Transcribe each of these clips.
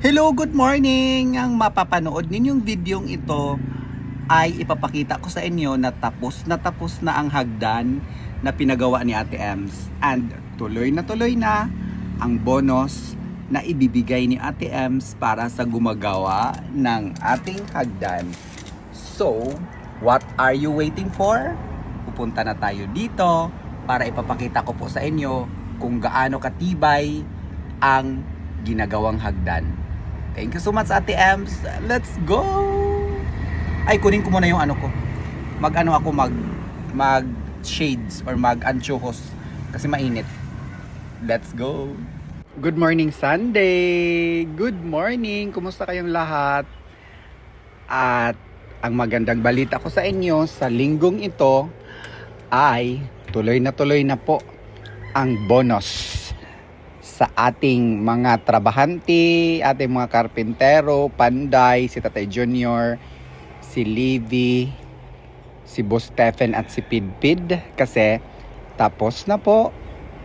Hello, good morning! Ang mapapanood ninyong videong ito ay ipapakita ko sa inyo na tapos na tapos na ang hagdan na pinagawa ni Ate Ems. And tuloy na tuloy na ang bonus na ibibigay ni Ate Ems para sa gumagawa ng ating hagdan. So, what are you waiting for? Pupunta na tayo dito para ipapakita ko po sa inyo kung gaano katibay ang ginagawang hagdan. Thank you so much Ate Ems. Let's go! Ay, kunin ko muna yung ano ko. Mag ano ako mag mag shades or mag anchohos kasi mainit. Let's go! Good morning Sunday! Good morning! Kumusta kayong lahat? At ang magandang balita ko sa inyo sa linggong ito ay tuloy na tuloy na po ang bonus sa ating mga trabahante, ating mga karpintero, Panday, si Tatay Junior, si Livy, si Boss Stephen at si Pidpid kasi tapos na po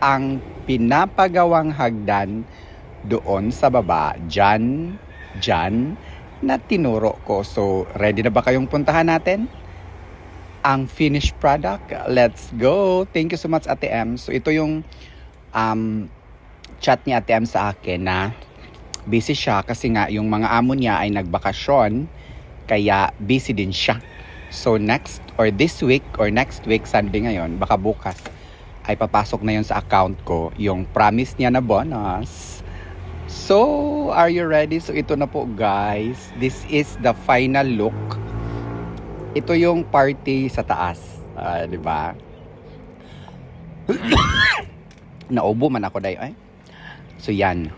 ang pinapagawang hagdan doon sa baba, dyan, dyan, na tinuro ko. So, ready na ba kayong puntahan natin? Ang finished product, let's go! Thank you so much Ate M. So, ito yung um, chat ni Ate M sa akin na busy siya kasi nga yung mga amo niya ay nagbakasyon kaya busy din siya. So next or this week or next week Sunday ngayon baka bukas ay papasok na yon sa account ko yung promise niya na bonus. So, are you ready? So, ito na po guys. This is the final look. Ito yung party sa taas. Ah, di ba? Naubo man ako dayo eh. So yan.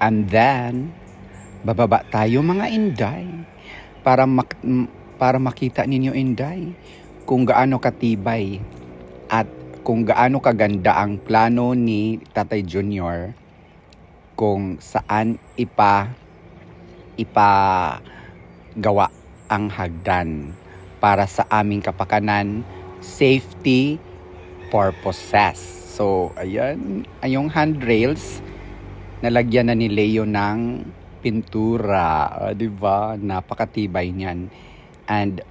And then, bababa tayo mga inday para mak- para makita ninyo inday kung gaano katibay at kung gaano kaganda ang plano ni Tatay Junior kung saan ipa ipa gawa ang hagdan para sa aming kapakanan, safety purposes. So, ayan, ay yung handrails, nalagyan na ni Leo ng pintura. Ah, di ba? Napakatibay niyan. And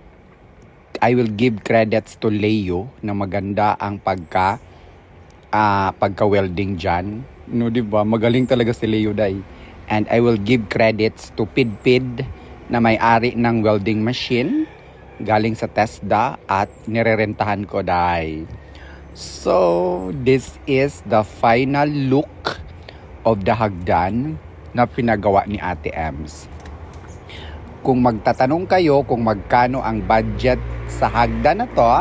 I will give credits to Leo na maganda ang pagka ah, pagka-welding diyan. No, di ba? Magaling talaga si Leo Day. And I will give credits to Pidpid na may-ari ng welding machine galing sa TESDA at nirerentahan ko dai. So, this is the final look of the hagdan na pinagawa ni Ate Ems. Kung magtatanong kayo kung magkano ang budget sa hagdan na to,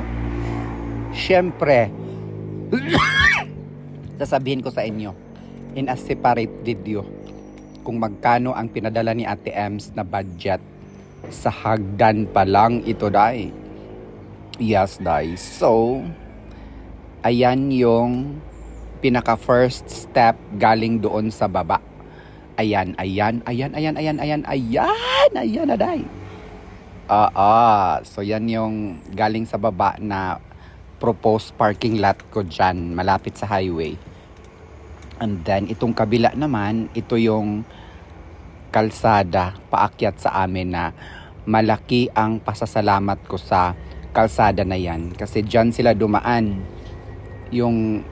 syempre, sasabihin ko sa inyo in a separate video kung magkano ang pinadala ni Ate Ems na budget sa hagdan pa lang ito dai. Yes, dai. So, ayan yung pinaka first step galing doon sa baba. Ayan, ayan, ayan, ayan, ayan, ayan, ayan, ayan na day. Ah, ah. So yan yung galing sa baba na proposed parking lot ko dyan, malapit sa highway. And then itong kabila naman, ito yung kalsada paakyat sa amin na malaki ang pasasalamat ko sa kalsada na yan. Kasi dyan sila dumaan yung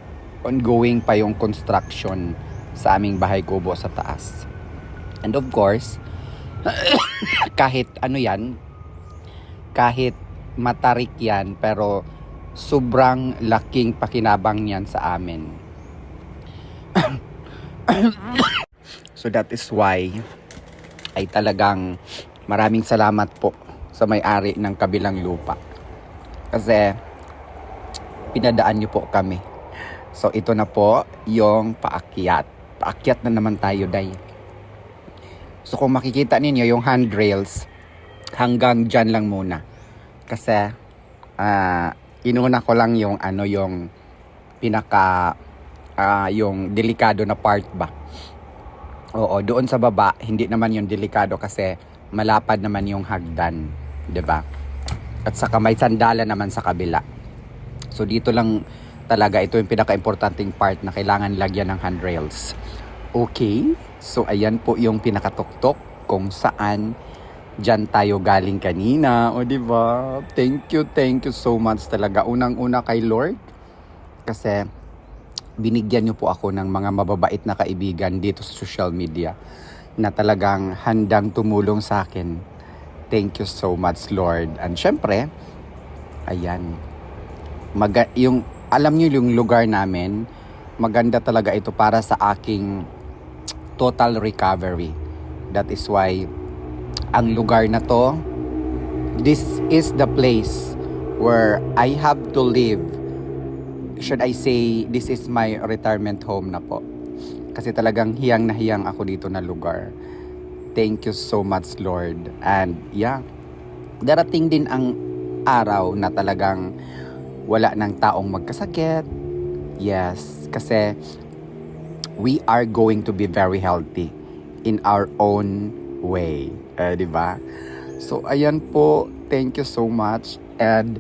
ongoing pa yung construction sa aming bahay kubo sa taas. And of course, kahit ano yan, kahit matarik yan, pero sobrang laking pakinabang niyan sa amin. so that is why ay talagang maraming salamat po sa may-ari ng kabilang lupa. Kasi pinadaan niyo po kami. So ito na po yung paakyat. Paakyat na naman tayo, day. So kung makikita ninyo yung handrails, hanggang dyan lang muna. Kasi ah inuna ko lang yung ano yung pinaka ah, yung delikado na part ba. Oo, doon sa baba hindi naman yung delikado kasi malapad naman yung hagdan, 'di ba? At saka may sandala naman sa kabila. So dito lang talaga ito yung pinaka-importanting part na kailangan lagyan ng handrails Okay, so ayan po yung pinakatuktok kung saan dyan tayo galing kanina. O ba? Thank you, thank you so much talaga. Unang-una kay Lord kasi binigyan niyo po ako ng mga mababait na kaibigan dito sa social media na talagang handang tumulong sa akin. Thank you so much, Lord. And syempre, ayan, maga- yung, alam niyo yung lugar namin, maganda talaga ito para sa aking total recovery. That is why ang lugar na to, this is the place where I have to live. Should I say, this is my retirement home na po. Kasi talagang hiyang na hiyang ako dito na lugar. Thank you so much, Lord. And yeah, darating din ang araw na talagang wala ng taong magkasakit. Yes, kasi we are going to be very healthy in our own way. Eh, di ba? So, ayan po. Thank you so much. And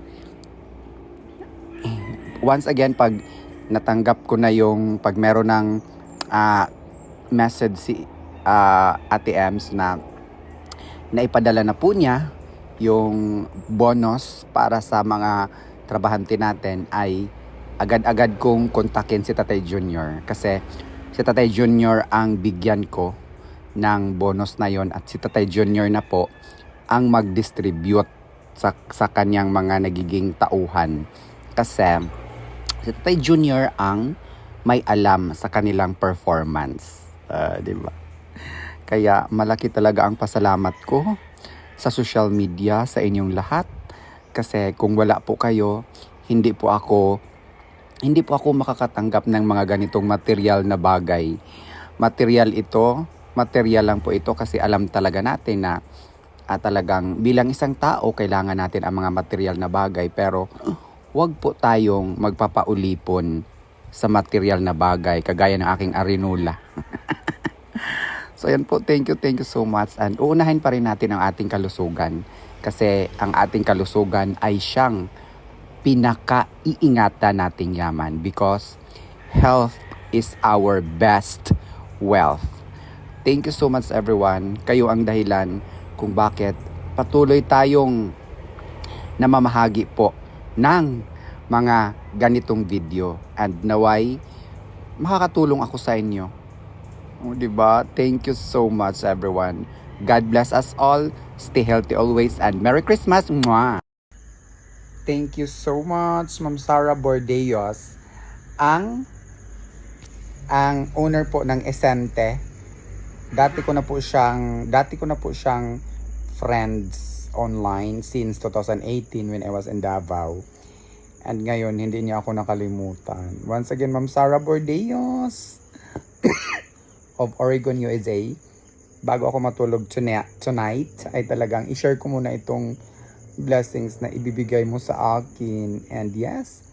once again, pag natanggap ko na yung pag meron ng ah, message si ah, Ate Ems na naipadala na po niya yung bonus para sa mga trabahante natin ay agad-agad kong kontakin si Tatay Junior kasi si Tatay Junior ang bigyan ko ng bonus na yon at si Tatay Junior na po ang mag-distribute sa, sa kanyang mga nagiging tauhan kasi si Tatay Junior ang may alam sa kanilang performance. Ah, di ba? Kaya malaki talaga ang pasalamat ko sa social media sa inyong lahat kasi kung wala po kayo, hindi po ako hindi po ako makakatanggap ng mga ganitong material na bagay. Material ito, material lang po ito kasi alam talaga natin na at talagang bilang isang tao kailangan natin ang mga material na bagay pero wag po tayong magpapaulipon sa material na bagay kagaya ng aking arinula. so yan po, thank you, thank you so much and uunahin pa rin natin ang ating kalusugan kasi ang ating kalusugan ay siyang pinaka-iingatan nating yaman because health is our best wealth. Thank you so much everyone. Kayo ang dahilan kung bakit patuloy tayong namamahagi po ng mga ganitong video and naway makakatulong ako sa inyo. O, di ba? Thank you so much everyone. God bless us all. Stay healthy always and Merry Christmas. Mwah! Thank you so much, Ma'am Sarah Bordeos. Ang ang owner po ng Esente. Dati ko na po siyang dati ko na po siyang friends online since 2018 when I was in Davao. And ngayon, hindi niya ako nakalimutan. Once again, Ma'am Sarah Bordeos of Oregon, USA. Bago ako matulog tonight, ay talagang i-share ko muna itong blessings na ibibigay mo sa akin. And yes,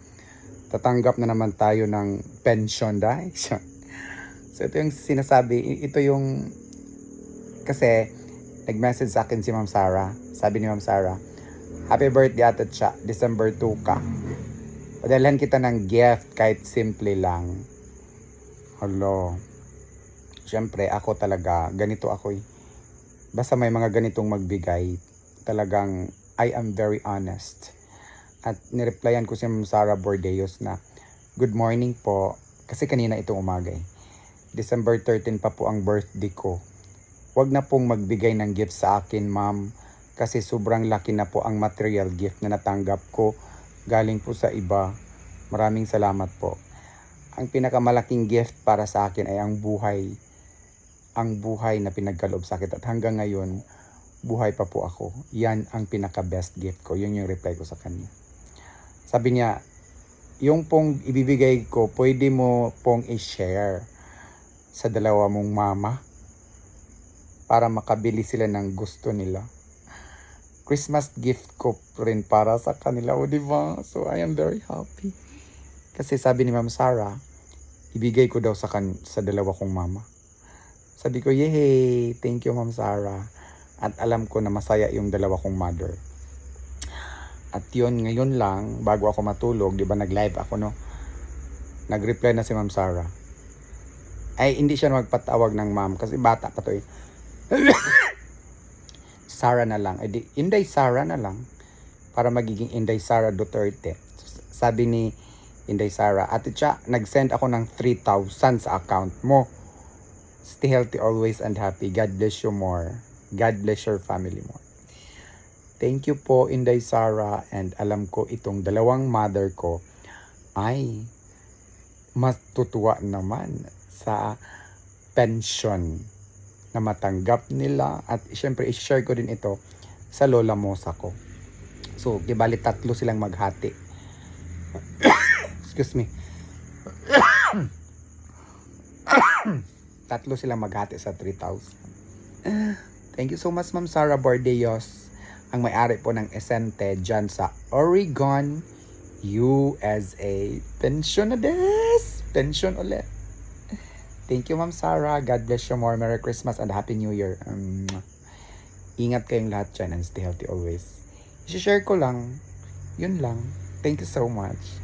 tatanggap na naman tayo ng pension dahil. so ito yung sinasabi, ito yung kasi nag-message sa akin si Ma'am Sarah. Sabi ni Ma'am Sarah, Happy birthday ate siya, December 2 ka. Padalhan kita ng gift kahit simple lang. Hello. Siyempre, ako talaga, ganito ako eh. Basta may mga ganitong magbigay, talagang I am very honest. At nireplyan ko si Ma'am Sarah Bordeos na, Good morning po. Kasi kanina itong umaga eh. December 13 pa po ang birthday ko. Huwag na pong magbigay ng gift sa akin, ma'am. Kasi sobrang laki na po ang material gift na natanggap ko galing po sa iba. Maraming salamat po. Ang pinakamalaking gift para sa akin ay ang buhay. Ang buhay na pinagkaloob sa akin. At hanggang ngayon, buhay pa po ako. Yan ang pinaka-best gift ko. Yun yung reply ko sa kanya. Sabi niya, yung pong ibibigay ko, pwede mo pong i-share sa dalawa mong mama para makabili sila ng gusto nila. Christmas gift ko rin para sa kanila, o di ba? So I am very happy. Kasi sabi ni Ma'am Sarah, ibigay ko daw sa kan sa dalawa kong mama. Sabi ko, yay! Thank you, Ma'am Sarah. At alam ko na masaya yung dalawa kong mother. At yun, ngayon lang, bago ako matulog, di ba nag-live ako, no? Nag-reply na si Ma'am Sarah. Ay, hindi siya magpatawag ng ma'am kasi bata pa to eh. Sara na lang. Ay, di, Inday Sara na lang. Para magiging Inday Sara Duterte. Sabi ni Inday Sara, Ate Cha, nag-send ako ng 3,000 sa account mo. Stay healthy always and happy. God bless you more. God bless your family more. Thank you po, Inday Sara. And alam ko itong dalawang mother ko ay mas tutuwa naman sa pension na matanggap nila. At syempre, i-share ko din ito sa lola mosa ko. So, di bali tatlo silang maghati. Excuse me. tatlo silang maghati sa 3,000. Thank you so much, Ma'am Sarah Bordeos, ang may-ari po ng Esente dyan sa Oregon, USA. Pension na des! Pension ulit. Thank you, Ma'am Sarah. God bless you more. Merry Christmas and Happy New Year. Um, ingat kayong lahat dyan and stay healthy always. I-share ko lang. Yun lang. Thank you so much.